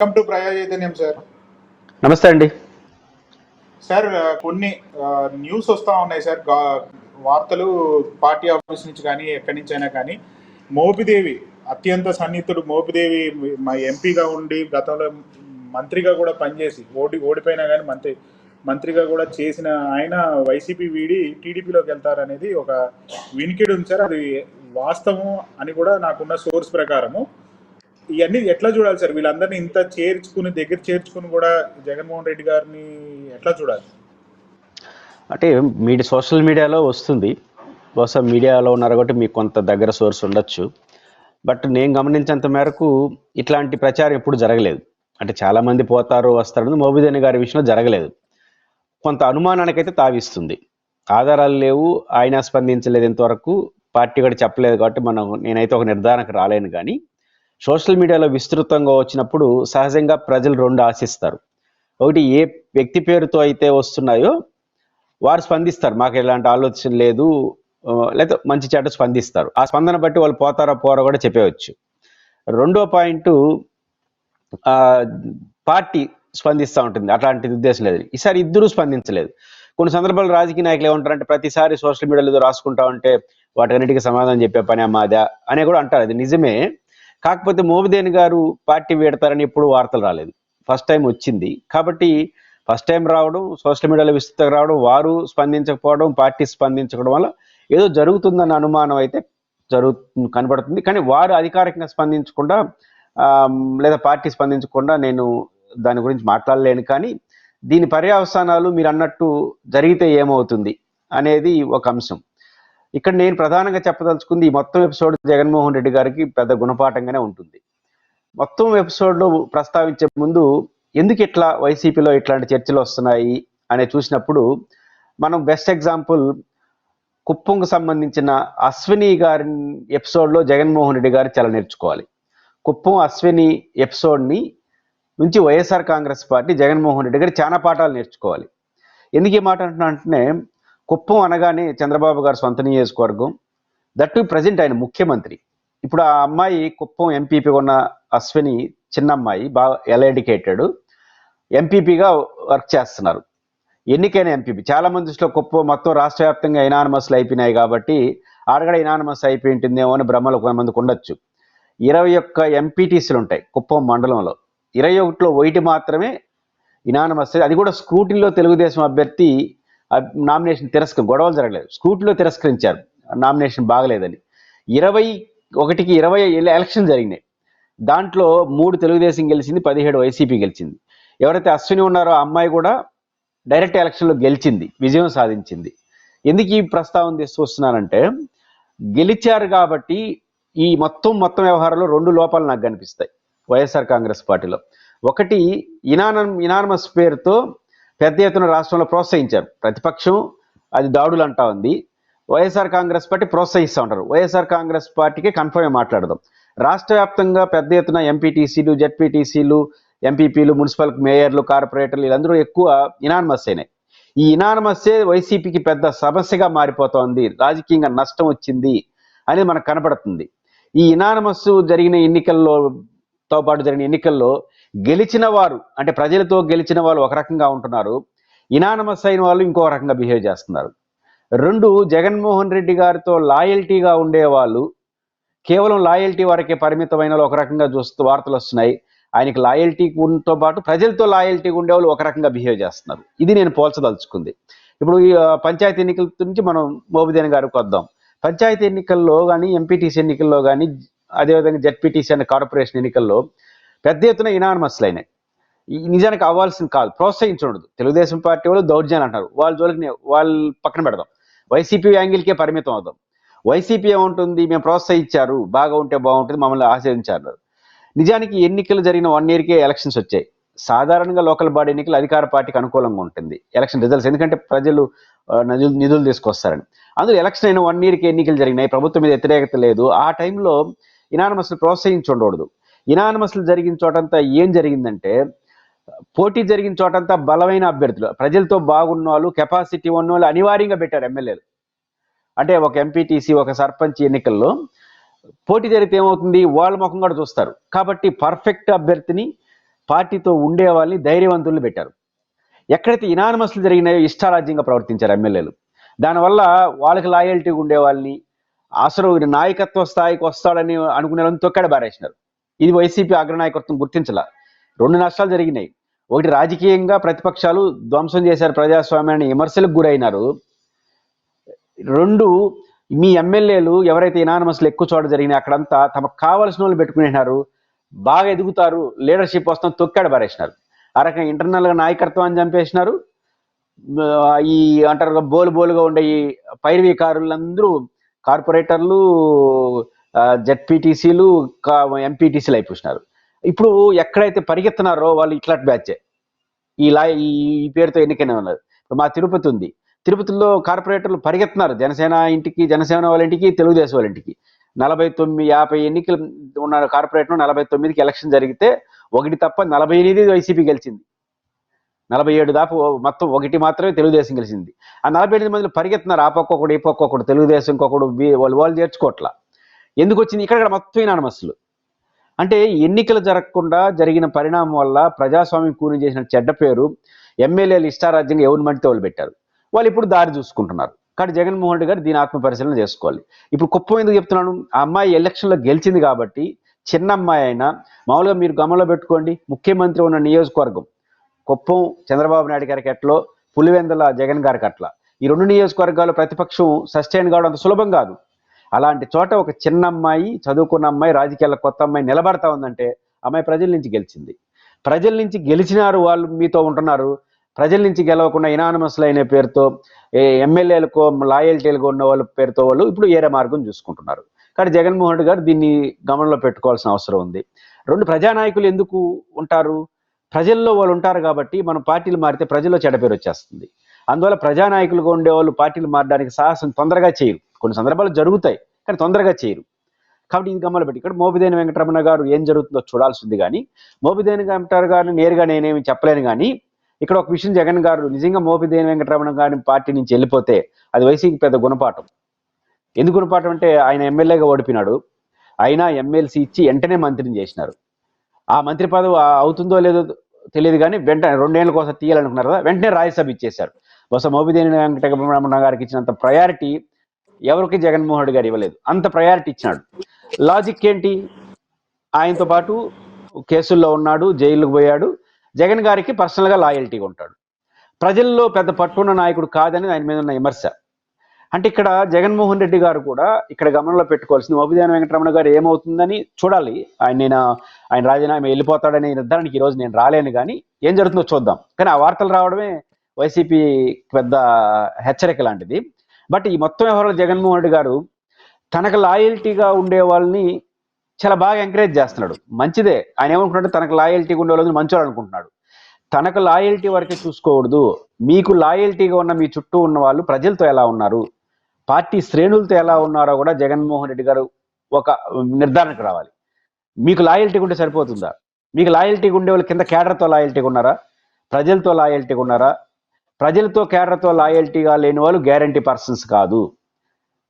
Welcome to ప్రజా చైతన్యం sir నమస్తే అండి. సార్ కొన్ని న్యూస్ వస్తూ ఉన్నాయి సార్ వార్తలు పార్టీ ఆఫీస్ నుంచి కానీ ఎక్కడి నుంచి అయినా కానీ మోపిదేవి అత్యంత సన్నిహితుడు మోపిదేవి మా ఎంపీగా ఉండి గతంలో మంత్రిగా కూడా పనిచేసి ఓడి ఓడిపోయినా కానీ మంత్రి మంత్రిగా కూడా చేసిన ఆయన వైసీపీ వీడి టీడీపీలోకి వెళ్తారనేది ఒక వినికిడి ఉంది సార్ అది వాస్తవం అని కూడా నాకున్న సోర్స్ ప్రకారము. ఇవన్నీ ఎట్లా చూడాలి సార్? వీళ్ళందరినీ ఇంత చేర్చుకుని దగ్గర చేర్చుకుని కూడా జగన్మోహన్ రెడ్డి గారిని ఎట్లా చూడాలి? అంటే మీడియా సోషల్ మీడియాలో వస్తుంది. బహుశా మీడియాలో ఉన్నారు కాబట్టి మీకు కొంత దగ్గర సోర్స్ ఉండొచ్చు. బట్ నేను గమనించేంత మేరకు ఇట్లాంటి ప్రచారం ఎప్పుడు జరగలేదు. అంటే చాలామంది పోతారు వస్తారని మోబిదేని గారి విషయంలో జరగలేదు. కొంత అనుమానానికైతే తావిస్తుంది. ఆధారాలు లేవు ఆయన స్పందించలేదు ఇంతవరకు. పార్టీ కూడా చెప్పలేదు కాబట్టి మనం నేనైతే ఒక నిర్ధారణకు రాలేను కానీ సోషల్ మీడియాలో విస్తృతంగా వచ్చినప్పుడు సహజంగా ప్రజలు రెండు ఆశిస్తారు. ఒకటి ఏ వ్యక్తి పేరుతో అయితే వస్తున్నాయో వారు స్పందిస్తారు. మాకు ఎలాంటి ఆలోచన లేదు. ఆ, లేదా మంచి చెడ్డ స్పందిస్తారు. ఆ స్పందన బట్టి వాళ్ళు పోతారా పోరా కూడా చెప్పవచ్చు. రెండో పాయింట్ పార్టీ స్పందిస్తూ ఉంటుంది. అట్లాంటి ఉద్దేశం లేదు. ఈసారి ఇద్దరూ స్పందించలేదు. కొన్ని సందర్భాలు రాజకీయ నాయకులు ఏమంటారంటే ప్రతిసారి సోషల్ మీడియాలో ఏదో రాసుకుంటా ఉంటే వాటన్నిటికీ సమాధానం చెప్పే పని మాదా అనే కూడా అంటారు. అది నిజమే. కాకపోతే మోబిదేని గారు పార్టీ వీడతారని ఎప్పుడు వార్తలు రాలేదు. ఫస్ట్ టైం వచ్చింది. కాబట్టి ఫస్ట్ టైం రావడం సోషల్ మీడియాలో విస్తృతంగా రావడం వారు స్పందించకపోవడం పార్టీ స్పందించడం వల్ల ఏదో జరుగుతుందన్న అనుమానం అయితే జరుగు కనబడుతుంది. కానీ వారు అధికారికంగా స్పందించకుండా లేదా పార్టీ స్పందించకుండా నేను దాని గురించి మాట్లాడలేను. కానీ దీని పర్యవసానాలు మీరు అన్నట్టు జరిగితే ఏమవుతుంది అనేది ఒక అంశం. ఇక్కడ నేను ప్రధానంగా చెప్పదలుచుకుంది ఈ మొత్తం ఎపిసోడ్ జగన్మోహన్ రెడ్డి గారికి పెద్ద గుణపాఠంగానే ఉంటుంది. మొత్తం ఎపిసోడ్లో ప్రస్తావించే ముందు ఎందుకు ఇట్లా వైసీపీలో ఇట్లాంటి చర్చలు వస్తున్నాయి అనే చూసినప్పుడు మనం బెస్ట్ ఎగ్జాంపుల్ కుప్పంకు సంబంధించిన అశ్విని గారి ఎపిసోడ్లో జగన్మోహన్ రెడ్డి గారు చాలా నేర్చుకోవాలి. కుప్పం అశ్విని ఎపిసోడ్ని నుంచి YSR Congress party Jaganmohan Reddy గారు చాలా పాఠాలు నేర్చుకోవాలి. ఎందుకు ఈ మాట అంటున్నా అంటే కుప్పం అనగానే చంద్రబాబు గారు సొంత నియోజకవర్గం. దట్టు ప్రజెంట్ ఆయన ముఖ్యమంత్రి. ఇప్పుడు ఆ అమ్మాయి కుప్పం ఎంపీపీ ఉన్న అశ్విని చిన్న అమ్మాయి బాగా ఎల్ ఎడ్యుకేటెడ్ ఎంపీపీగా వర్క్ చేస్తున్నారు. ఎన్నికైన ఎంపీపీ చాలా మంది దృష్టిలో కుప్పం మొత్తం రాష్ట్ర వ్యాప్తంగా ఇనానమస్లు అయిపోయినాయి కాబట్టి ఆడగడ ఇనానమస్ అయిపోయి ఉంటుందేమో అని భ్రమలు కొంతమందికి ఉండొచ్చు. ఇరవై ఒక్క ఎంపీటీసీలు ఉంటాయి కుప్పం మండలంలో. ఇరవై ఒకటిలో ఒకటి మాత్రమే ఇనానమస్ అది కూడా స్క్రూటీలో తెలుగుదేశం అభ్యర్థి నామినేషన్ తిరస్క గొడవలు జరగలేదు. స్కూటీలో తిరస్కరించారు. నామినేషన్ బాగలేదని. ఇరవై ఒకటికి ఇరవై ఎలక్షన్ జరిగినాయి. దాంట్లో మూడు తెలుగుదేశం గెలిచింది పదిహేడు వైసీపీ గెలిచింది. ఎవరైతే అశ్విని ఉన్నారో ఆ అమ్మాయి కూడా డైరెక్ట్ ఎలక్షన్లో గెలిచింది విజయం సాధించింది. ఎందుకు ఈ ప్రస్తావన తీసుకొస్తున్నానంటే గెలిచారు కాబట్టి ఈ మొత్తం మొత్తం వ్యవహారంలో రెండు లోపాలు నాకు కనిపిస్తాయి వైఎస్ఆర్ కాంగ్రెస్ పార్టీలో. ఒకటి ఇనానం ఇనానమస్ పేరుతో పెద్ద ఎత్తున రాష్ట్రంలో ప్రోత్సహించారు. ప్రతిపక్షం అది దాడులు అంటా ఉంది. వైఎస్ఆర్ కాంగ్రెస్ పార్టీ ప్రోత్సహిస్తూ ఉంటారు. వైఎస్ఆర్ కాంగ్రెస్ పార్టీకి కన్ఫర్మ్ మాట్లాడదాం. రాష్ట్ర వ్యాప్తంగా పెద్ద ఎత్తున ఎంపీటీసీలు జెడ్పీటీసీలు ఎంపీపీలు మున్సిపల్ మేయర్లు కార్పొరేటర్లు వీళ్ళందరూ ఎక్కువ ఇనానమస్ అయినాయి. ఈ ఇనానమస్సే వైసీపీకి పెద్ద సమస్యగా మారిపోతోంది. రాజకీయంగా నష్టం వచ్చింది అనేది మనకు కనపడుతుంది. ఈ ఇనానమస్ జరిగిన ఎన్నికల్లో తో పాటు జరిగిన ఎన్నికల్లో గెలిచిన వారు అంటే ప్రజలతో గెలిచిన వాళ్ళు ఒక రకంగా ఉంటున్నారు. ఇనానమస్ అయిన వాళ్ళు ఇంకో రకంగా బిహేవ్ చేస్తున్నారు. రెండు జగన్మోహన్ రెడ్డి గారితో లాయల్టీగా ఉండేవాళ్ళు కేవలం లాయల్టీ వరకే పరిమితమైన వాళ్ళు ఒక రకంగా చూస్తూ వార్తలు వస్తున్నాయి. ఆయనకి లాయల్టీతో పాటు ప్రజలతో లాయల్టీ ఉండేవాళ్ళు ఒక రకంగా బిహేవ్ చేస్తున్నారు. ఇది నేను పోల్చదలుచుకుంది. ఇప్పుడు ఈ పంచాయతీ ఎన్నికల నుంచి మనం మోబిదేన్ గారికి వద్దాం. పంచాయతీ ఎన్నికల్లో కానీ ఎంపీటీసీ ఎన్నికల్లో కానీ అదేవిధంగా జెడ్పీటీసీ అనే కార్పొరేషన్ ఎన్నికల్లో పెద్ద ఎత్తున ఇనానమస్లు అయినాయి. ఈ నిజానికి అవ్వాల్సిన కాదు. ప్రోత్సహించకూడదు. తెలుగుదేశం పార్టీ వాళ్ళు దౌర్జన్యాలు అంటారు వాళ్ళ జోలికి వాళ్ళు వాళ్ళ పక్కన పెడదాం. వైసీపీ యాంగిల్కే పరిమితం అవుదాం. వైసీపీ ఏముంటుంది? మేము ప్రోత్సహించారు. బాగా ఉంటే బాగుంటుంది. మమ్మల్ని ఆశ్రయించారు నిజానికి ఎన్నికలు జరిగిన వన్ ఇయర్కే ఎలక్షన్స్ వచ్చాయి. సాధారణంగా లోకల్ బాడీ ఎన్నికలు అధికార పార్టీకి అనుకూలంగా ఉంటుంది. ఎలక్షన్ రిజల్ట్స్ ఎందుకంటే ప్రజలు నిధులు నిధులు తీసుకొస్తారని. అందులో ఎలక్షన్ అయిన వన్ ఇయర్కి ఎన్నికలు జరిగినాయి. ప్రభుత్వం మీద వ్యతిరేకత లేదు. ఆ టైంలో ఇనానమస్లు ప్రోత్సహించి ఉండకూడదు. ఇనానమస్లు జరిగిన చోటంతా ఏం జరిగిందంటే పోటీ జరిగిన చోటంతా బలమైన అభ్యర్థులు. ప్రజలతో బాగున్న వాళ్ళు కెపాసిటీ ఉన్న వాళ్ళు అనివార్యంగా పెట్టారు ఎమ్మెల్యేలు. అంటే ఒక ఎంపీటీసీ ఒక సర్పంచ్ ఎన్నికల్లో పోటీ జరిగితే ఏమవుతుంది? వాళ్ళ ముఖం కూడా చూస్తారు. కాబట్టి పర్ఫెక్ట్ అభ్యర్థిని పార్టీతో ఉండే వాళ్ళని ధైర్యవంతుల్ని పెట్టారు. ఎక్కడైతే ఇనానమస్లు జరిగినాయో ఇష్టారాజ్యంగా ప్రవర్తించారు ఎమ్మెల్యేలు. దానివల్ల వాళ్ళకి లాయల్టీగా ఉండే వాళ్ళని అసలు నాయకత్వ స్థాయికి వస్తాడని అనుకునే వాళ్ళని తొక్కడ బారేసినారు ఇది వైసీపీ అగ్రనాయకత్వం గుర్తించాల. రెండు నష్టాలు జరిగినాయి. ఒకటి రాజకీయంగా ప్రతిపక్షాలు ధ్వంసం చేశారు ప్రజాస్వామ్యాన్ని విమర్శలకు గురైనారు. రెండు మీ ఎమ్మెల్యేలు ఎవరైతే ఇనానమస్లు ఎక్కువ చోట జరిగినాయి అక్కడంతా తమకు కావలసిన వాళ్ళు పెట్టుకునేసినారు బాగా ఎదుగుతారు లీడర్షిప్ వస్తాం తొక్కాడు పారేసినారు. ఆ రకంగా ఇంటర్నల్గా నాయకత్వాన్ని చంపేసినారు. ఈ అంటారు బోలు బోలుగా ఉండే ఈ పైరవీకారులందరూ కార్పొరేటర్లు జెడ్పీటీసీలు ఎంపీటీసీలు అయిపోయినారు. ఇప్పుడు ఎక్కడైతే పరిగెత్తున్నారో వాళ్ళు ఇట్లాంటి బ్యాచే. ఈ లా ఈ ఈ పేరుతో ఎన్నికైన ఉన్నారు మా తిరుపతి ఉంది. తిరుపతిలో కార్పొరేటర్లు పరిగెత్తున్నారు. జనసేన ఇంటికి జనసేన వాళ్ళ ఇంటికి తెలుగుదేశం వాళ్ళ ఇంటికి. నలభై తొమ్మిది యాభై ఎన్నికలు ఉన్న కార్పొరేటర్ నలభై తొమ్మిదికి ఎలక్షన్ జరిగితే ఒకటి తప్ప నలభై ఎనిమిది వైసీపీ గెలిచింది. నలభై ఏడు దాపు మొత్తం ఒకటి మాత్రమే తెలుగుదేశం గెలిచింది. ఆ నలభై ఎనిమిది మందిలో పరిగెత్తున్నారు. ఆ పక్క ఒకడు ఈ పక్క ఒకడు తెలుగుదేశం ఇంకొకడు వాళ్ళు వాళ్ళు చేర్చుకోవట్లా. ఎందుకు వచ్చింది ఇక్కడ ఇక్కడ మొత్తం ఇనానమస్లు అంటే ఎన్నికలు జరగకుండా జరిగిన పరిణామం వల్ల ప్రజాస్వామ్యం కూని చేసిన చెడ్డ పేరు ఎమ్మెల్యేలు ఇష్టారాజ్యంగా ఎవరిని మంటే వాళ్ళు పెట్టారు. వాళ్ళు ఇప్పుడు దారి చూసుకుంటున్నారు. కానీ జగన్మోహన్ రెడ్డి గారు దీని ఆత్మ పరిశీలన చేసుకోవాలి. ఇప్పుడు కుప్పం ఎందుకు చెప్తున్నాను? ఆ అమ్మాయి ఎలక్షన్లో గెలిచింది కాబట్టి చిన్న అమ్మాయి అయినా మామూలుగా మీరు గమనంలో పెట్టుకోండి ముఖ్యమంత్రి ఉన్న నియోజకవర్గం కుప్పం చంద్రబాబు నాయుడు గారికి ఎట్లో పులివెందుల జగన్ గారికి అట్లా ఈ రెండు నియోజకవర్గాలు ప్రతిపక్షం సస్టైన్ కావడం అంత సులభం కాదు. అలాంటి చోట ఒక చిన్న అమ్మాయి చదువుకున్న అమ్మాయి రాజకీయాల కొత్త అమ్మాయి నిలబడతా ఉందంటే అమ్మాయి ప్రజల నుంచి గెలిచింది. ప్రజల నుంచి గెలిచినారు వాళ్ళు మీతో ఉంటున్నారు. ప్రజల నుంచి గెలవకుండా ఇనానమస్లు అయిన పేరుతో ఎమ్మెల్యేలకు లాయల్టీలుగా ఉన్న వాళ్ళ పేరుతో వాళ్ళు ఇప్పుడు ఏరే మార్గం చూసుకుంటున్నారు. కానీ జగన్మోహన్ రెడ్డి గారు దీన్ని గమనంలో పెట్టుకోవాల్సిన అవసరం ఉంది. రెండు ప్రజానాయకులు ఎందుకు ఉంటారు? ప్రజల్లో వాళ్ళు ఉంటారు కాబట్టి మనం పార్టీలు మారితే ప్రజల్లో చెడపేరు పేరు వచ్చేస్తుంది. అందువల్ల ప్రజానాయకులుగా ఉండేవాళ్ళు పార్టీలు మారడానికి సాహసం తొందరగా చేయరు. కొన్ని సందర్భాలు జరుగుతాయి కానీ తొందరగా చేయరు. కాబట్టి ఇది గమ్మలు పెట్టి ఇక్కడ మోపిదేని వెంకటరమణ గారు ఏం జరుగుతుందో చూడాల్సింది కానీ మోపిదేని వెంకటరమణ గారిని నేరుగా నేనేమి చెప్పలేను కానీ ఇక్కడ ఒక విషయం జగన్ గారు నిజంగా మోపిదేని వెంకటరమణ గారిని పార్టీ నుంచి వెళ్ళిపోతే అది వైసీపీ పెద్ద గుణపాఠం. ఎందుకు గుణపాఠం అంటే ఆయన ఎమ్మెల్యేగా ఓడిపినాడు అయినా ఎమ్మెల్సీ ఇచ్చి వెంటనే మంత్రిని చేసినారు. ఆ మంత్రి పదవి అవుతుందో లేదో తెలియదు కానీ వెంటనే రెండేళ్ళ కోసం తీయాలనుకున్నారు కదా వెంటనే రాజ్యసభ ఇచ్చేశారు. బహుశా మోపిదేని వెంకటరమణ గారికి ఇచ్చినంత ప్రయారిటీ ఎవరికి జగన్మోహన్ రెడ్డి గారు ఇవ్వలేదు. అంత ప్రయారిటీ ఇచ్చినాడు. లాజిక్ ఏంటి? ఆయనతో పాటు కేసుల్లో ఉన్నాడు జైలుకు పోయాడు. జగన్ గారికి పర్సనల్గా లాయల్టీగా ఉంటాడు ప్రజల్లో పెద్ద పట్టున్న నాయకుడు కాదని ఆయన మీద ఉన్న విమర్శ. అంటే ఇక్కడ జగన్మోహన్ రెడ్డి గారు కూడా ఇక్కడ గమనంలో పెట్టుకోవాల్సింది మోపిదేని వెంకటరమణ గారు ఏమవుతుందని చూడాలి. ఆయన నేను ఆయన రాజీనామా వెళ్ళిపోతాడనే నిర్ధారణకి ఈరోజు నేను రాలేను కానీ ఏం జరుగుతుందో చూద్దాం. కానీ ఆ వార్తలు రావడమే వైసీపీ పెద్ద హెచ్చరిక లాంటిది. బట్ ఈ మొత్తం వ్యవహారంలో జగన్మోహన్ రెడ్డి గారు తనకు లాయల్టీగా ఉండే వాళ్ళని చాలా బాగా ఎంకరేజ్ చేస్తున్నాడు. మంచిదే. ఆయన ఏమనుకుంటాడు తనకు లాయల్టీగా ఉండే వాళ్ళని మంచోళ్ళు అనుకుంటున్నాడు. తనకు లాయల్టీ వరకే చూసుకోకూడదు. మీకు లాయల్టీగా ఉన్న మీ చుట్టూ ఉన్న వాళ్ళు ప్రజలతో ఎలా ఉన్నారు? పార్టీ శ్రేణులతో ఎలా ఉన్నారో కూడా జగన్మోహన్ రెడ్డి గారు ఒక నిర్ధారణకు రావాలి. మీకు లాయల్టీ ఉంటే సరిపోతుందా? మీకు లాయల్టీగా ఉండే వాళ్ళు కింద కేడర్తో లాయల్టీగా ఉన్నారా? ప్రజలతో లాయల్టీగా ఉన్నారా? ప్రజలతో కేడర్తో లాయల్టీగా లేని వాళ్ళు గ్యారంటీ పర్సన్స్ కాదు.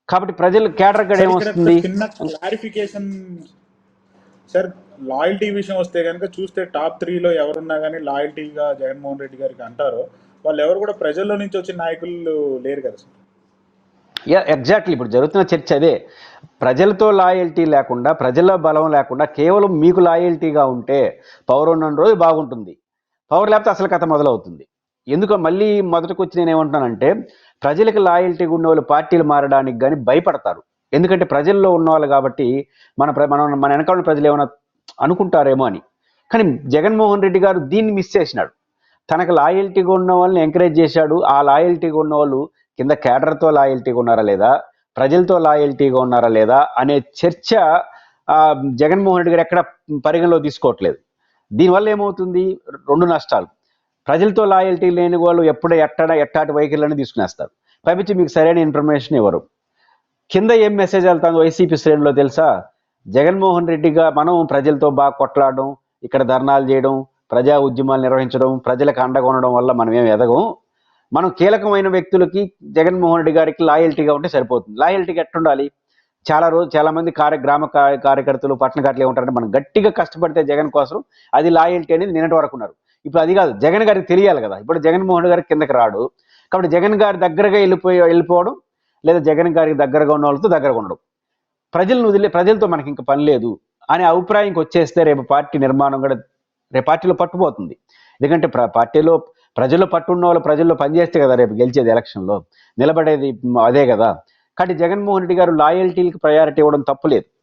కాబట్టి ప్రజలు కేడర్ గడ ఏమొస్తుంది? క్లారిఫికేషన్ సార్ లాయల్టీ విషయం వస్తే కనుక చూస్తే టాప్ త్రీలో ఎవరున్నా కానీ లాయల్టీగా జగన్మోహన్ రెడ్డి గారికి అంటారో వాళ్ళు ఎవరు కూడా ప్రజల్లో నుంచి వచ్చిన నాయకులు లేరు కదా సార్. యా ఎగ్జాక్ట్లీ ఇప్పుడు జరుగుతున్న చర్చ అదే. ప్రజలతో లాయల్టీ లేకుండా ప్రజల బలం లేకుండా కేవలం మీకు లాయల్టీగా ఉంటే పవర్ ఉన్న రోజు బాగుంటుంది. పవర్ లేకపోతే అసలు కథ మొదలవుతుంది. ఎందుకు మళ్ళీ మొదటికి వచ్చి నేను ఏమంటున్నానంటే ప్రజలకు లాయల్టీగా ఉన్న వాళ్ళు పార్టీలు మారడానికి కానీ భయపడతారు. ఎందుకంటే ప్రజల్లో ఉన్నవాళ్ళు కాబట్టి మన మనం మన వెనకాల ప్రజలు ఏమైనా అనుకుంటారేమో అని. కానీ జగన్మోహన్ రెడ్డి గారు దీన్ని మిస్ చేసినాడు. తనకు లాయల్టీగా ఉన్న వాళ్ళని ఎంకరేజ్ చేశాడు. ఆ లాయల్టీగా ఉన్న వాళ్ళు కింద కేడర్తో లాయల్టీగా ఉన్నారా లేదా? ప్రజలతో లాయల్టీగా ఉన్నారా లేదా? అనే చర్చ జగన్మోహన్ రెడ్డి గారు ఎక్కడ పరిగణలో తీసుకోవట్లేదు. దీనివల్ల ఏమవుతుంది? రెండు నష్టాలు. ప్రజలతో లాయల్టీ లేని వాళ్ళు ఎప్పుడు ఎట్టడ ఎట్టాటి వైఖరులను తీసుకునేస్తారు. పైపించి మీకు సరైన ఇన్ఫర్మేషన్ ఇవ్వరు. కింద ఏం మెసేజ్ వెళ్తుంది వైసీపీ శ్రేణిలో తెలుసా? జగన్మోహన్ రెడ్డిగా మనం ప్రజలతో బాగా కొట్లాడడం ఇక్కడ ధర్నాలు చేయడం ప్రజా ఉద్యమాలు నిర్వహించడం ప్రజలకు అండగా ఉండడం వల్ల మనం ఏం ఎదగం? మనం కీలకమైన వ్యక్తులకి జగన్మోహన్ రెడ్డి గారికి లాయల్టీగా ఉంటే సరిపోతుంది. లాయల్టీగా ఎట్టుండాలి? చాలా రోజు చాలా మంది కార్య గ్రామ కార్య- కార్యకర్తలు పట్టణ కార్యకర్తలు ఉంటారంటే మనం గట్టిగా కష్టపడితే జగన్ కోసం అది లాయల్టీ అనేది నిన్నటి వరకు ఉన్నారు. ఇప్పుడు అది కాదు జగన్ గారికి తెలియాలి కదా. ఇప్పుడు జగన్మోహన్ గారి కిందకి రాడు. కాబట్టి జగన్ గారి దగ్గరగా వెళ్ళిపోయి వెళ్ళిపోవడం లేదా జగన్ గారికి దగ్గరగా ఉన్న వాళ్ళతో దగ్గరగా ఉండడం. ప్రజలను వదిలే ప్రజలతో మనకి ఇంకా పని లేదు అనే అభిప్రాయంకి వచ్చేస్తే రేపు పార్టీ నిర్మాణం కూడా రేపు పార్టీలో పట్టుపోతుంది ఎందుకంటే ప్ర- పార్టీలో ప్రజల్లో పట్టున్న వాళ్ళు ప్రజల్లో పనిచేస్తే కదా రేపు గెలిచేది ఎలక్షన్లో. నిలబడేది అదే కదా. కాబట్టి జగన్మోహన్ రెడ్డి గారు లాయల్టీలకు ప్రయారిటీ ఇవ్వడం తప్పులేదు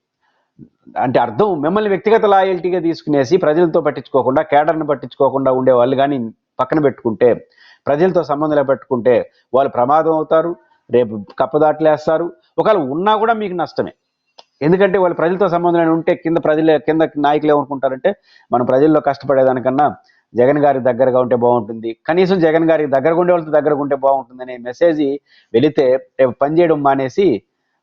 అంటే అర్థం మిమ్మల్ని వ్యక్తిగత లాయల్టీగా తీసుకునేసి ప్రజలతో పట్టించుకోకుండా కేడర్ని పట్టించుకోకుండా ఉండే వాళ్ళు కానీ పక్కన పెట్టుకుంటే ప్రజలతో సంబంధం పెట్టుకుంటే వాళ్ళు ప్రమాదం అవుతారు రేపు కప్పదాట్లేస్తారు ఒకవేళ ఉన్నా కూడా మీకు నష్టమే. ఎందుకంటే వాళ్ళు ప్రజలతో సంబంధం ఉంటే కింద ప్రజలే కింద నాయకులు ఏమనుకుంటారంటే మనం ప్రజల్లో కష్టపడేదానికన్నా జగన్ గారికి దగ్గరగా ఉంటే బాగుంటుంది. కనీసం జగన్ గారికి దగ్గరగా ఉండే వాళ్ళతో దగ్గరగా ఉంటే బాగుంటుంది అనే మెసేజ్ వెళితే రేపు పనిచేయడం మానేసి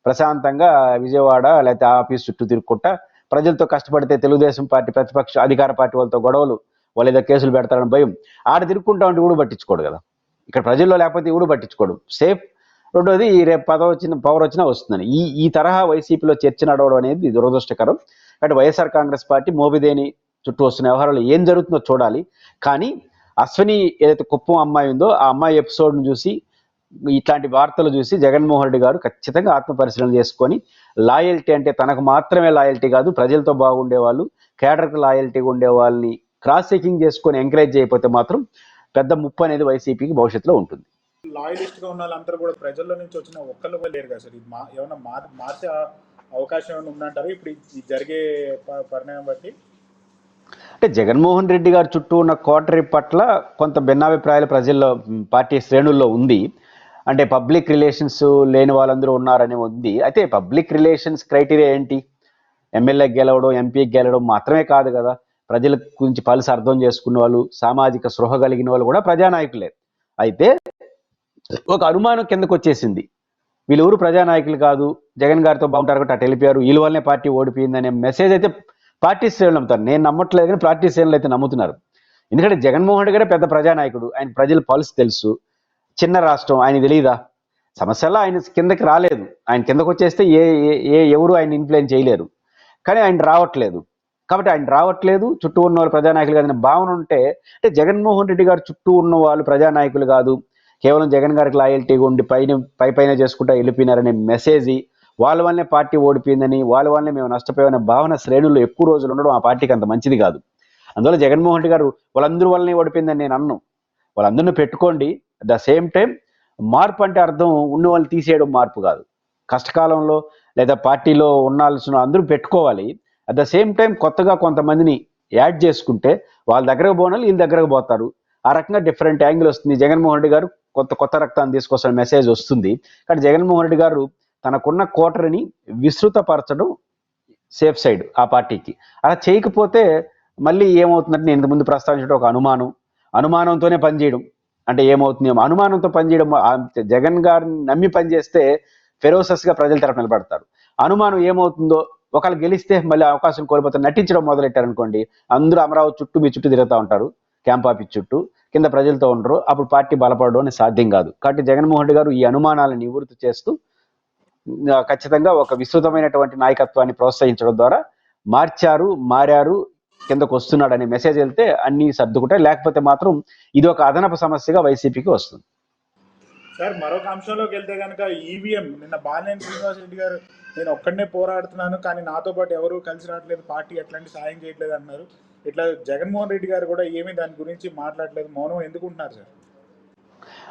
ప్రశాంతంగా విజయవాడ లేకపోతే ఆఫీస్ చుట్టూ తిరుగుకుంటా ప్రజలతో కష్టపడితే తెలుగుదేశం పార్టీ ప్రతిపక్ష అధికార పార్టీ వాళ్ళతో గొడవలు వాళ్ళు ఏదో కేసులు పెడతారని భయం. ఆడ తిరుక్కుంటా ఉంటే ఊడు పట్టించుకోడు కదా. ఇక్కడ ప్రజల్లో లేకపోతే ఊడు పట్టించుకోడు. సేఫ్. రెండోది ఈ రేపు పదవి వచ్చిన పవర్ వచ్చినా వస్తుందని. ఈ ఈ తరహా వైసీపీలో చర్చ నడవడం అనేది దురదృష్టకరం. కాబట్టి వైఎస్ఆర్ కాంగ్రెస్ పార్టీ మోబిదేని చుట్టూ వస్తున్న వ్యవహారాలు ఏం జరుగుతుందో చూడాలి. కానీ అశ్విని ఏదైతే కుప్పం అమ్మాయి ఉందో ఆ అమ్మాయి ఎపిసోడ్ను చూసి ఇట్లాంటి వార్తలు చూసి జగన్మోహన్ రెడ్డి గారు ఖచ్చితంగా ఆత్మ పరిశీలన చేసుకొని లాయల్టీ అంటే తనకు మాత్రమే లాయల్టీ కాదు ప్రజలతో బాగుండే వాళ్ళు కేడర్కి లాయల్టీగా ఉండే వాళ్ళని క్రాస్ చెకింగ్ చేసుకొని ఎంకరేజ్ చేయకపోతే మాత్రం పెద్ద ముప్పు అనేది వైసీపీకి భవిష్యత్తులో ఉంటుంది. లాయలిస్ట్గా ఉన్న వాళ్ళందరూ కూడా ప్రజల్లో నుంచి వచ్చిన ఒక్కళ్ళు కూడా లేరు కదా సార్. ఇది మా ఏమైనా మార్ మార్చే అవకాశం ఏమైనా ఉందంటారు? ఇప్పుడు జరిగే పరిణామం బట్టి? అంటే జగన్మోహన్ రెడ్డి గారి చుట్టూ ఉన్న కోటరీ పట్ల కొంత భిన్నాభిప్రాయాలు ప్రజల్లో పార్టీ శ్రేణుల్లో ఉంది. అంటే పబ్లిక్ రిలేషన్స్ లేని వాళ్ళందరూ ఉన్నారని ఉంది. అయితే పబ్లిక్ రిలేషన్స్ క్రైటీరియా ఏంటి? ఎమ్మెల్యే గెలవడం ఎంపీ గెలవడం మాత్రమే కాదు కదా. ప్రజల గురించి పలుసు అర్థం చేసుకున్న వాళ్ళు సామాజిక స్పృహ కలిగిన వాళ్ళు కూడా ప్రజానాయకులే. అయితే ఒక అనుమానం కిందకు వచ్చేసింది. వీళ్ళెవరు ప్రజానాయకులు కాదు. జగన్ గారితో బాగుంటారు కూడా అటు వెళ్ళిపోయారు. వీళ్ళ వల్లనే పార్టీ ఓడిపోయిందనే మెసేజ్ అయితే పార్టీ శ్రేణులు నమ్ముతారు. నేను నమ్మట్లేదు కానీ పార్టీ శ్రేణులు అయితే నమ్ముతున్నారు. ఎందుకంటే జగన్మోహన్ రెడ్డి గారే పెద్ద ప్రజానాయకుడు. ఆయన ప్రజల పల్స్ తెలుసు. చిన్న రాష్ట్రం ఆయన తెలియదా సమస్యల్లో ఆయన కిందకి రాలేదు. ఆయన కిందకు వచ్చేస్తే ఏ ఏ- ఎవరు ఆయన ఇన్ఫ్లుయెన్స్ చేయలేరు. కానీ ఆయన రావట్లేదు. కాబట్టి ఆయన రావట్లేదు. చుట్టూ ఉన్న వాళ్ళు ప్రజానాయకులు కాదనే భావన ఉంటే అంటే జగన్మోహన్ రెడ్డి గారు చుట్టూ ఉన్న వాళ్ళు ప్రజానాయకులు కాదు. కేవలం జగన్ గారికి లాయల్టీగా ఉండి పైన పై పైన చేసుకుంటా వెళ్ళిపోయినారనే మెసేజ్ వాళ్ళ వల్లనే పార్టీ ఓడిపోయిందని వాళ్ళ వల్లనే మేము నష్టపోయామనే భావన శ్రేణులు ఎక్కువ రోజులు ఉండడం ఆ పార్టీకి అంత మంచిది కాదు. అందువల్ల జగన్మోహన్ రెడ్డి గారు వాళ్ళందరి వల్లనే ఓడిపోయిందని నేను అన్ను. వాళ్ళందరినీ పెట్టుకోండి. ద సేమ్ టైం మార్పు అంటే అర్థం ఉన్న వాళ్ళు తీసేయడం మార్పు కాదు. కష్టకాలంలో లేదా పార్టీలో ఉండాల్సిన అందరూ పెట్టుకోవాలి. అట్ ద సేమ్ టైం కొత్తగా కొంతమందిని యాడ్ చేసుకుంటే వాళ్ళ దగ్గరకు పోనాలి వీళ్ళ దగ్గరకు పోతారు. ఆ రకంగా డిఫరెంట్ యాంగిల్ వస్తుంది. జగన్మోహన్ రెడ్డి గారు కొత్త కొత్త రక్తాన్ని తీసుకొస్తున్న మెసేజ్ వస్తుంది. కానీ జగన్మోహన్ రెడ్డి గారు తనకున్న కోటరిని విస్తృతపరచడం సేఫ్ సైడ్ ఆ పార్టీకి. అలా చేయకపోతే మళ్ళీ ఏమవుతుందంటే నేను ఇంతకుముందు ప్రస్తావించడం ఒక అనుమానం. అనుమానంతోనే పనిచేయడం. అంటే ఏమవుతుందేమో అనుమానంతో పనిచేయడం జగన్ గారిని నమ్మి పనిచేస్తే ఫెరోసస్గా ప్రజల తరఫు నిలబడతారు. అనుమానం ఏమవుతుందో ఒకళ్ళు గెలిస్తే మళ్ళీ అవకాశం కోల్పోతారు నటించడం మొదలెట్టారనుకోండి అందరూ అమరావతి చుట్టూ మీ చుట్టూ తిరుగుతూ ఉంటారు క్యాంప్ ఆఫీస్ చుట్టూ కింద ప్రజలతో ఉండరు అప్పుడు పార్టీ బలపడడం అనేది సాధ్యం కాదు. కాబట్టి జగన్మోహన్ రెడ్డి గారు ఈ అనుమానాలను నివృత్తి చేస్తూ ఖచ్చితంగా ఒక విస్తృతమైనటువంటి నాయకత్వాన్ని ప్రోత్సహించడం ద్వారా మార్చారు మారారు కిందకు వస్తున్నాడు అనే మెసేజ్ వెళ్తే అన్ని సర్దుకుంటాయి లేకపోతే మాత్రం ఇది ఒక అదనపు సమస్యగా వైసీపీకి వస్తుంది. సార్ మరొక అంశంలోకి వెళ్తే కనుక ఈవీఎం నిన్న బాలినేని శ్రీనివాస్ రెడ్డి గారు నేను ఒక్కడనే పోరాడుతున్నాను కానీ నాతో పాటు ఎవరు కలిసి రావట్లేదు పార్టీ ఎట్లాంటి సాయం చేయట్లేదు అన్నారు. ఇట్లా జగన్మోహన్ రెడ్డి గారు కూడా ఏమీ దాని గురించి మాట్లాడలేదు మౌనం ఎందుకు ఉంటున్నారు సార్?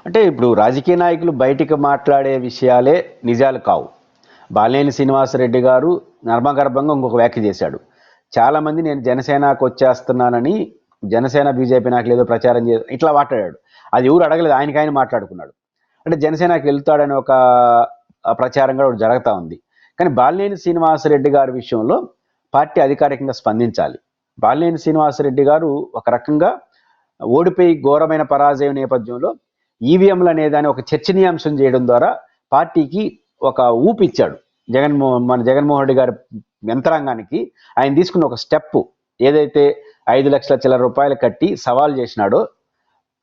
అంటే ఇప్పుడు రాజకీయ నాయకులు బయటికి మాట్లాడే విషయాలే నిజాలు కావు. బాలినేని శ్రీనివాసరెడ్డి గారు నర్మగర్భంగా ఇంకొక వ్యాఖ్య చేశాడు. చాలామంది నేను జనసేనకు వచ్చేస్తున్నానని జనసేన బీజేపీ నాకు లేదో ప్రచారం చే ఇట్లా మాట్లాడాడు. అది ఎవరు అడగలేదు ఆయనకి ఆయన మాట్లాడుకున్నాడు. అంటే జనసేనకి వెళ్తాడని ఒక ప్రచారం కూడా ఒకటి జరుగుతూ ఉంది. కానీ బాలినేని శ్రీనివాసరెడ్డి గారి విషయంలో పార్టీ అధికారికంగా స్పందించాలి. బాలినేని శ్రీనివాసరెడ్డి గారు ఒక రకంగా ఓడిపోయి ఘోరమైన పరాజయం నేపథ్యంలో ఈవీఎంలు అనేదాన్ని ఒక చర్చనీయాంశం చేయడం ద్వారా పార్టీకి ఒక ఊపిచ్చాడు. జగన్మోహన్ మన జగన్మోహన్ రెడ్డి గారి యంత్రాంగానికి ఆయన తీసుకున్న ఒక స్టెప్ ఏదైతే ఐదు లక్షల చిల్లర రూపాయలు కట్టి సవాల్ చేసినాడో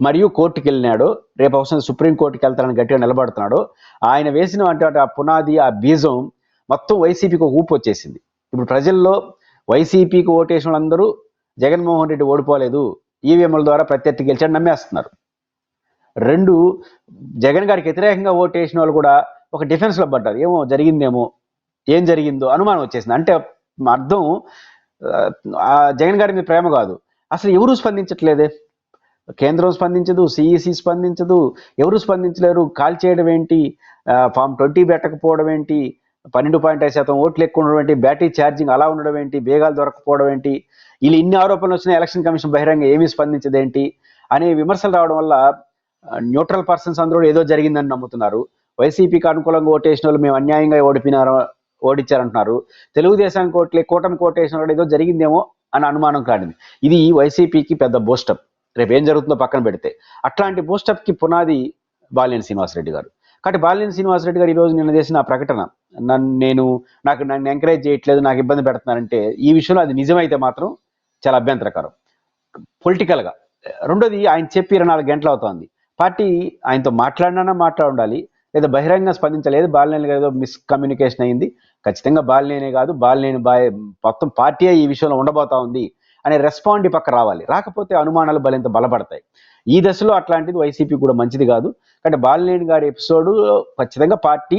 మరియు కోర్టుకి వెళ్ళినాడో రేపు అవసరం సుప్రీం కోర్టుకి వెళ్తానని గట్టిగా నిలబడుతున్నాడో ఆయన వేసిన అంటే ఆ పునాది ఆ బీజం మొత్తం వైసీపీకి ఒక ఊపు వచ్చేసింది. ఇప్పుడు ప్రజల్లో వైసీపీకి ఓటేసిన వాళ్ళందరూ జగన్మోహన్ రెడ్డి ఓడిపోలేదు ఈవీఎంల ద్వారా ప్రత్యర్థి గెలిచాడు నమ్మేస్తున్నారు. రెండు జగన్ గారికి వ్యతిరేకంగా ఓటేసిన వాళ్ళు కూడా ఒక డిఫెన్స్లో పడ్డారు. ఏమో జరిగిందేమో ఏం జరిగిందో అనుమానం వచ్చేసింది. అంటే అర్థం ఆ, జగన్ గారి మీద ప్రేమ కాదు. అసలు ఎవరు స్పందించట్లేదే? కేంద్రం స్పందించదు సిఈసి స్పందించదు ఎవరు స్పందించలేరు? కాల్ చేయడం ఏంటి? ఫామ్ ట్వంటీ పెట్టకపోవడం ఏంటి? పన్నెండు పాయింట్ ఐదు శాతం ఓట్లు ఎక్కువ ఉండడం ఏంటి? బ్యాటరీ ఛార్జింగ్ అలా ఉండడం ఏంటి? బేగాలు దొరకపోవడం ఏంటి? వీళ్ళు ఇన్ని ఆరోపణలు వచ్చినా ఎలక్షన్ కమిషన్ బహిరంగ ఏమీ స్పందించదేంటి అనే విమర్శలు రావడం వల్ల న్యూట్రల్ పర్సన్స్ అందరూ ఏదో జరిగిందని నమ్ముతున్నారు. వైసీపీకి అనుకూలంగా ఓటేసిన వాళ్ళు మేము అన్యాయంగా ఓడిపినారు ఓడించారంటున్నారు. తెలుగుదేశం కోట్లే కూటమి ఓటేసిన ఏదో జరిగిందేమో అని అనుమానం కాడింది ఇది వైసీపీకి పెద్ద బూస్టప్ రేపు ఏం జరుగుతుందో పక్కన పెడితే. అట్లాంటి బోస్టప్కి పునాది బాలినేని శ్రీనివాసరెడ్డి గారు. కాబట్టి బాలినేని శ్రీనివాసరెడ్డి గారు ఈరోజు నిన్న చేసిన ఆ ప్రకటన నన్ను నేను నాకు నన్ను ఎంకరేజ్ చేయట్లేదు నాకు ఇబ్బంది పెడుతున్నారంటే ఈ విషయంలో అది నిజమైతే మాత్రం చాలా అభ్యంతరకరం. పొలిటికల్గా రెండోది ఆయన చెప్పి ఇరవై నాలుగు గంటలు అవుతోంది. పార్టీ ఆయనతో మాట్లాడినా మాట్లాడుండాలి లేదా బహిరంగంగా స్పందించలేదు బాలినేని ఏదో మిస్కమ్యూనికేషన్ అయింది. ఖచ్చితంగా బాలినేనే కాదు బాలినేని బాయ్ మొత్తం పార్టీ ఈ విషయంలో ఉండబోతా ఉంది అనే రెస్పాండ్ ఈ పక్క రావాలి. రాకపోతే అనుమానాలు బలింత బలపడతాయి. ఈ దశలో అట్లాంటిది వైసీపీ కూడా మంచిది కాదు. కాబట్టి బాలినేని గారి ఎపిసోడ్ ఖచ్చితంగా పార్టీ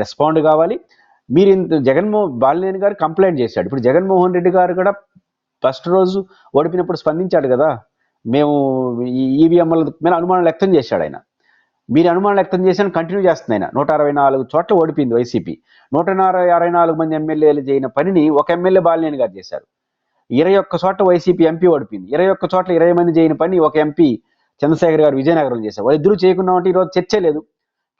రెస్పాండ్ కావాలి. మీరు ఇంత జగన్మోహన్ బాలినేని గారు కంప్లైంట్ చేశాడు. ఇప్పుడు జగన్మోహన్ రెడ్డి గారు కూడా ఫస్ట్ రోజు ఓడిపినప్పుడు స్పందించాడు కదా. మేము ఈ ఈవీఎంల మీద అనుమానం వ్యక్తం చేశాడు ఆయన. మీరు అనుమానం వ్యక్తం చేశాను కంటిన్యూ చేస్తుంది ఆయన. నూట అరవై నాలుగు చోట్ల ఓడిపోయింది వైసీపీ. నూట అరవై నాలుగు మంది ఎమ్మెల్యేలు చేయని పనిని ఒక ఎమ్మెల్యే బాలినేని గారు చేశారు. ఇరవై ఒక్క చోట్ల వైసీపీ ఎంపీ ఓడిపోయింది. ఇరవై ఒక్క చోట్ల ఇరవై మంది చేయని పని ఒక ఎంపీ చంద్రశేఖర్ గారు విజయనగరం చేశారు. వాళ్ళిద్దరూ చేయకుండా ఉంటే ఈరోజు చర్చే లేదు.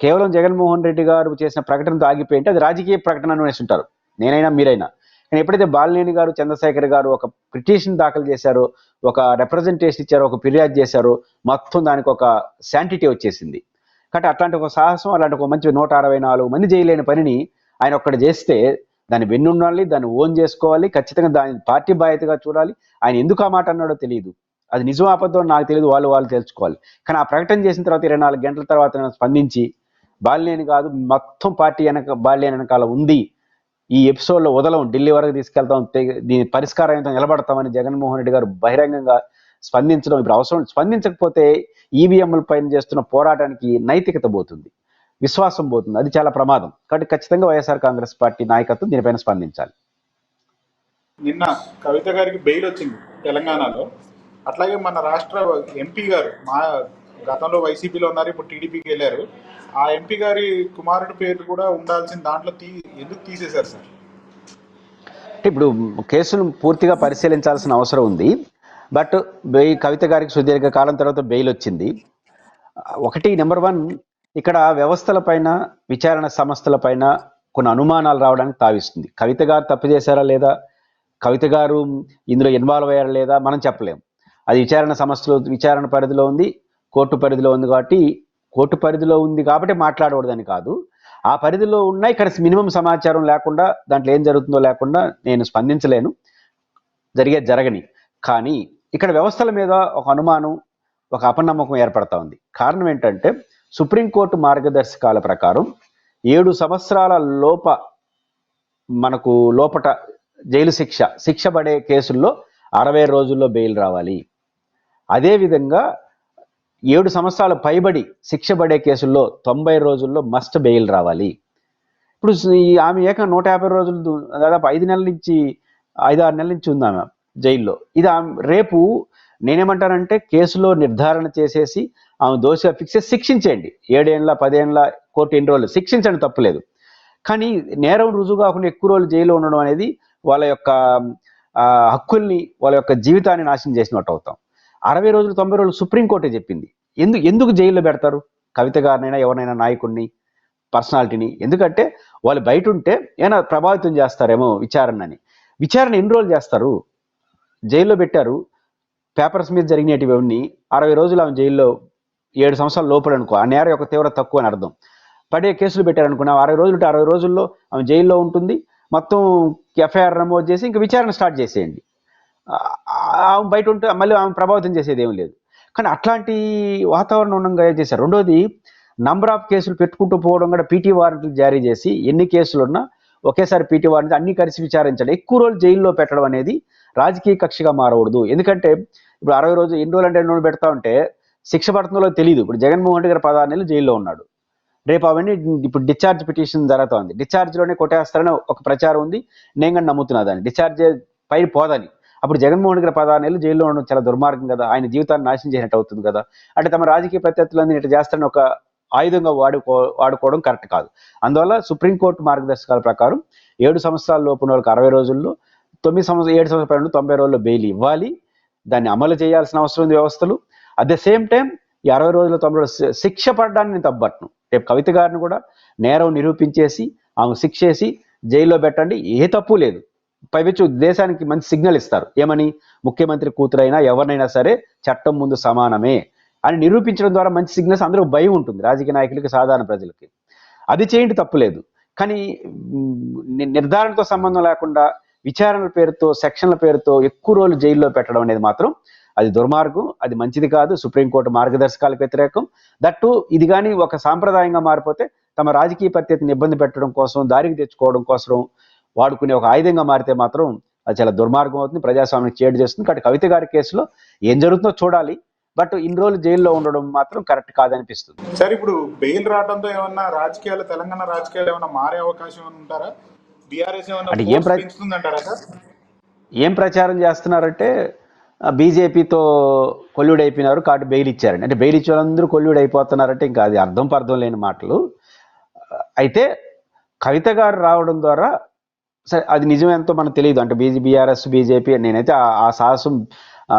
కేవలం జగన్మోహన్ రెడ్డి గారు చేసిన ప్రకటనతో ఆగిపోయింటే అది రాజకీయ ప్రకటన అనేస్తుంటారు నేనైనా మీరైనా. కానీ ఎప్పుడైతే బాలినేని గారు చంద్రశేఖర్ గారు ఒక పిటిషన్ దాఖలు చేశారో ఒక రిప్రజెంటేషన్ ఇచ్చారో ఒక ఫిర్యాదు చేశారో మొత్తం దానికి ఒక శాంటిటీ వచ్చేసింది. కాబట్టి అట్లాంటి ఒక సాహసం అలాంటి ఒక మంచి నూట అరవై నాలుగు మంది చేయలేని పనిని ఆయన ఒక్కడ చేస్తే దాన్ని వెన్నుండాలి దాన్ని ఓన్ చేసుకోవాలి ఖచ్చితంగా దాని పార్టీ బాధ్యతగా చూడాలి. ఆయన ఎందుకు ఆ మాట అన్నాడో తెలియదు అది నిజం ఆపద్దో నాకు తెలియదు వాళ్ళు వాళ్ళు తెలుసుకోవాలి. కానీ ఆ ప్రకటన చేసిన తర్వాత ఇరవై నాలుగు గంటల తర్వాత నేను స్పందించి బాలినేని కాదు మొత్తం పార్టీ వెనక బాలినేని వెనకాల ఉంది. ఈ ఎపిసోడ్లో వదలం ఢిల్లీ వరకు తీసుకెళ్తాం దీని పరిష్కారం నిలబడతామని జగన్మోహన్ రెడ్డి గారు బహిరంగంగా స్పందించడం ఇప్పుడు అవసరం. స్పందించకపోతే ఈవీఎంల పైన చేస్తున్న పోరాటానికి నైతికత పోతుంది. విశ్వాసం పోతుంది. అది చాలా ప్రమాదం. కాబట్టి ఖచ్చితంగా వైఎస్ఆర్ కాంగ్రెస్ పార్టీ నాయకత్వం దీనిపైన స్పందించాలి. నిన్న కవిత గారికి బెయిల్ వచ్చింది తెలంగాణలో. అట్లాగే మన రాష్ట్ర ఎంపీ గారు మా గతంలో వైసీపీలో ఉన్నారు ఇప్పుడు టీడీపీకి వెళ్ళారు. ఆ ఎంపీ గారి కుమారుడి పేరు కూడా ఉండాల్సిన దాంట్లో తీ ఎందుకు తీసేశారు సార్? ఇప్పుడు కేసును పూర్తిగా పరిశీలించాల్సిన అవసరం ఉంది. బట్ బెయి కవిత గారికి సుదీర్ఘ కాలం తర్వాత బెయిల్ వచ్చింది. ఒకటి నెంబర్ వన్ ఇక్కడ వ్యవస్థల పైన విచారణ సంస్థల పైన కొన్ని అనుమానాలు రావడానికి తావిస్తుంది. కవిత గారు తప్పు చేశారా లేదా? కవిత గారు ఇందులో ఇన్వాల్వ్ అయ్యారా లేదా? మనం చెప్పలేం. అది విచారణ సంస్థలు విచారణ పరిధిలో ఉంది కోర్టు పరిధిలో ఉంది కాబట్టి కోర్టు పరిధిలో ఉంది కాబట్టి మాట్లాడకూడదని కాదు. ఆ పరిధిలో ఉన్న ఇక్కడ మినిమం సమాచారం లేకుండా దాంట్లో ఏం జరుగుతుందో లేకుండా నేను స్పందించలేను. జరిగే జరగని. కానీ ఇక్కడ వ్యవస్థల మీద ఒక అనుమానం ఒక అపనమ్మకం ఏర్పడతా ఉంది. కారణం ఏంటంటే సుప్రీంకోర్టు మార్గదర్శకాల ప్రకారం ఏడు సంవత్సరాల లోప మనకు లోపట జైలు శిక్ష శిక్ష పడే కేసుల్లో అరవై రోజుల్లో బెయిల్ రావాలి. అదేవిధంగా ఏడు సంవత్సరాలు పైబడి శిక్ష పడే కేసుల్లో తొంభై రోజుల్లో మస్ట్ బెయిల్ రావాలి. ఇప్పుడు ఈ ఆమె ఏక నూట యాభై రోజులు దాదాపు ఐదు నెలల నుంచి ఐదు ఆరు నెలల నుంచి ఉంది ఆమె జైల్లో. ఇది ఆమె రేపు నేనేమంటానంటే కేసులో నిర్ధారణ చేసేసి ఆమె దోషిగా ఫిక్స్ చేసి శిక్షించేయండి. ఏడేళ్ళ పదేళ్ళ కోర్టు ఎన్ని రోజులు? శిక్షించండి తప్పలేదు. కానీ నేరం రుజువు కాకుండా ఎక్కువ రోజులు జైల్లో ఉండడం అనేది వాళ్ళ యొక్క హక్కుల్ని వాళ్ళ యొక్క జీవితాన్ని నాశనం చేసినట్టు అవుతాం అరవై రోజులు తొంభై రోజులు సుప్రీంకోర్టే చెప్పింది. ఎందుకు ఎందుకు జైల్లో పెడతారు? కవిత గారినైనా ఎవరినైనా నాయకుడిని పర్సనాలిటీని? ఎందుకంటే వాళ్ళు బయట ఉంటే ఏమైనా ప్రభావితం చేస్తారేమో విచారణని. విచారణ ఎన్ని రోజులు చేస్తారు? జైల్లో పెట్టారు. పేపర్స్ మీద జరిగినటివన్నీ అరవై రోజులు ఆమె జైల్లో ఏడు సంవత్సరాలు లోపల అనుకో ఆ నేర యొక్క తీవ్రత తక్కువ అని అర్థం. పడే కేసులు పెట్టారనుకున్నా అరవై రోజులు ఉంటే అరవై రోజుల్లో ఆమె జైల్లో ఉంటుంది. మొత్తం ఎఫ్ఐఆర్ నమోదు చేసి ఇంకా విచారణ స్టార్ట్ చేసేయండి. ఆమె బయట ఉంటే మళ్ళీ ఆమె ప్రభావితం చేసేది ఏం లేదు. కానీ అట్లాంటి వాతావరణం ఉండగా ఏం చేశారు? రెండోది నంబర్ ఆఫ్ కేసులు పెట్టుకుంటూ పోవడం కూడా పీటీ వారెంట్లు జారీ చేసి ఎన్ని కేసులు ఉన్నా ఒకేసారి పీటీ వారెంట్ అన్ని కలిసి విచారించడం ఎక్కువ రోజులు జైల్లో పెట్టడం అనేది రాజకీయ కక్షగా మారకూడదు. ఎందుకంటే ఇప్పుడు అరవై రోజులు ఎన్ని రోజులు అంటే ఎన్ని రోజులు పెడతా ఉంటే శిక్ష పడుతుందో తెలియదు ఇప్పుడు జగన్మోహన్ రెడ్డి గారు పదహారు నెలలు జైల్లో ఉన్నాడు. రేపు అవన్నీ ఇప్పుడు డిశ్చార్జ్ పిటిషన్ జరుగుతోంది. డిశ్చార్జ్లోనే కొట్టేస్తారని ఒక ప్రచారం ఉంది. నేను కానీ నమ్ముతున్నా దాన్ని. డిశ్చార్జ్ పై పోదని. అప్పుడు జగన్మోహన్ రెడ్డి గారు పదహారు నెలలు జైల్లో ఉండడం చాలా దుర్మార్గం కదా. ఆయన జీవితాన్ని నాశనం చేసినట్టు అవుతుంది కదా. అంటే తమ రాజకీయ ప్రత్యర్థులన్నీ ఇట్లా చేస్తారని ఒక ఆయుధంగా వాడుకో వాడుకోవడం కరెక్ట్ కాదు. అందువల్ల సుప్రీంకోర్టు మార్గదర్శకాల ప్రకారం ఏడు సంవత్సరాల లోపు వాళ్ళకి అరవై రోజుల్లో తొమ్మిది సంవత్సరాలు ఏడు సంవత్సరాల పైన తొంభై రోజుల్లో బెయిల్ ఇవ్వాలి. దాన్ని అమలు చేయాల్సిన అవసరం ఉంది వ్యవస్థలు. అట్ ద సేమ్ టైం ఈ అరవై రోజుల తొంభై రోజులు శిక్ష పడడాన్ని నేను తప్పట్ను రేపు కవిత గారిని కూడా నేరం నిరూపించేసి ఆమె శిక్షేసి జైల్లో పెట్టండి. ఏ తప్పు లేదు. పైవచ్చు దేశానికి మంచి సిగ్నల్ ఇస్తారు. ఏమని? ముఖ్యమంత్రి కూతురైనా ఎవరినైనా సరే చట్టం ముందు సమానమే అని నిరూపించడం ద్వారా మంచి సిగ్నల్స్ అందరూ భయం ఉంటుంది. రాజకీయ నాయకులకి సాధారణ ప్రజలకి. అది చేయండి తప్పులేదు కానీ నిర్ధారణతో సంబంధం లేకుండా విచారణల పేరుతో సెక్షన్ల పేరుతో ఎక్కువ రోజులు జైల్లో పెట్టడం అనేది మాత్రం అది దుర్మార్గం అది మంచిది కాదు. సుప్రీంకోర్టు మార్గదర్శకాలకు వ్యతిరేకం. దట్టు ఇది కానీ ఒక సాంప్రదాయంగా మారిపోతే తమ రాజకీయ పరిస్థితిని ఇబ్బంది పెట్టడం కోసం దారికి తెచ్చుకోవడం కోసం వాడుకునే ఒక ఆయుధంగా మారితే మాత్రం అది చాలా దుర్మార్గం అవుతుంది. ప్రజాస్వామ్యం చేడు చేస్తుంది. కాబట్టి కవిత గారి కేసులో ఏం జరుగుతుందో చూడాలి. బట్ ఇన్ని రోజులు జైల్లో ఉండడం మాత్రం కరెక్ట్ కాదనిపిస్తుంది. సార్ ఇప్పుడు బెయిల్ రావడంతో ఏమన్నా రాజకీయాలు తెలంగాణ రాజకీయాలు ఏమైనా మారే అవకాశం ఉంటారా? అంటే ఏం ఏం ప్రచారం చేస్తున్నారంటే బీజేపీతో కొల్లుడు అయిపోయినారు కాబట్టి బెయిల్ ఇచ్చారండి. అంటే బెయిల్ ఇచ్చే వాళ్ళందరూ కొల్లుడు అయిపోతున్నారంటే ఇంకా అది అర్థం పర్థం లేని మాటలు. అయితే కవిత గారు రావడం ద్వారా సరే అది నిజం ఎంతో మనకు తెలియదు. అంటే బీజీ బీఆర్ఎస్ బీజేపీ నేనైతే ఆ- సాహసం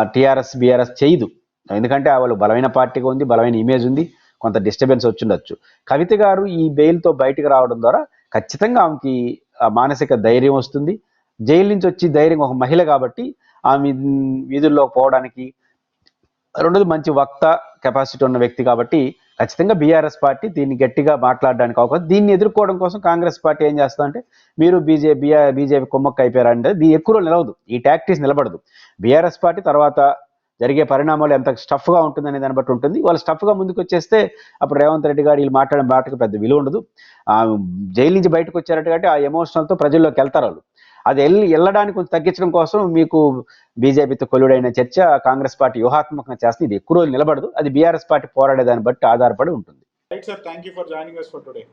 టీఆర్ఎస్ బీఆర్ఎస్ చేయదు. ఎందుకంటే ఆ వాళ్ళు బలమైన పార్టీగా ఉంది బలమైన ఇమేజ్ ఉంది కొంత డిస్టర్బెన్స్ వచ్చిండొచ్చు కవిత గారు ఈ బెయిల్తో బయటకు రావడం ద్వారా ఖచ్చితంగా ఆమెకి మానసిక ధైర్యం వస్తుంది. జైలు నుంచి వచ్చి ధైర్యం ఒక మహిళ కాబట్టి ఆమె వీధుల్లో పోవడానికి రెండోది మంచి వక్త కెపాసిటీ ఉన్న వ్యక్తి కాబట్టి ఖచ్చితంగా బీఆర్ఎస్ పార్టీ దీన్ని గట్టిగా మాట్లాడడానికి అవకాశం దీన్ని ఎదుర్కోవడం కోసం కాంగ్రెస్ పార్టీ ఏం చేస్తుందంటే మీరు బీజేపీ బీజేపీ కుమ్మక్క అయిపోయారంటే దీని ఎక్కువ రోజులు నిలవదు. ఈ టాక్టీస్ నిలబడదు. బీఆర్ఎస్ పార్టీ తర్వాత జరిగే పరిణామాలు ఎంత స్టఫ్గా ఉంటుందనే దాన్ని బట్టి ఉంటుంది. వాళ్ళు స్టఫ్గా ముందుకు వచ్చేస్తే అప్పుడు రేవంత్ రెడ్డి గారు వీళ్ళు మాట్లాడిన మాటకు పెద్ద విలువ ఉండదు. జైలు నుంచి బయటకు వచ్చారట కాబట్టి ఆ ఎమోషనల్తో ప్రజల్లోకి వెళ్తారు వాళ్ళు. అది వెళ్ళి వెళ్ళడానికి కొంచెం తగ్గించడం కోసం మీకు బీజేపీతో కొలుడైన చర్చ కాంగ్రెస్ పార్టీ వ్యూహాత్మకంగా చేస్తుంది. ఇది ఎక్కువ రోజులు నిలబడదు. అది బీఆర్ఎస్ పార్టీ పోరాడే దాన్ని బట్టి ఆధారపడి ఉంటుంది. Right sir thank you for joining us for today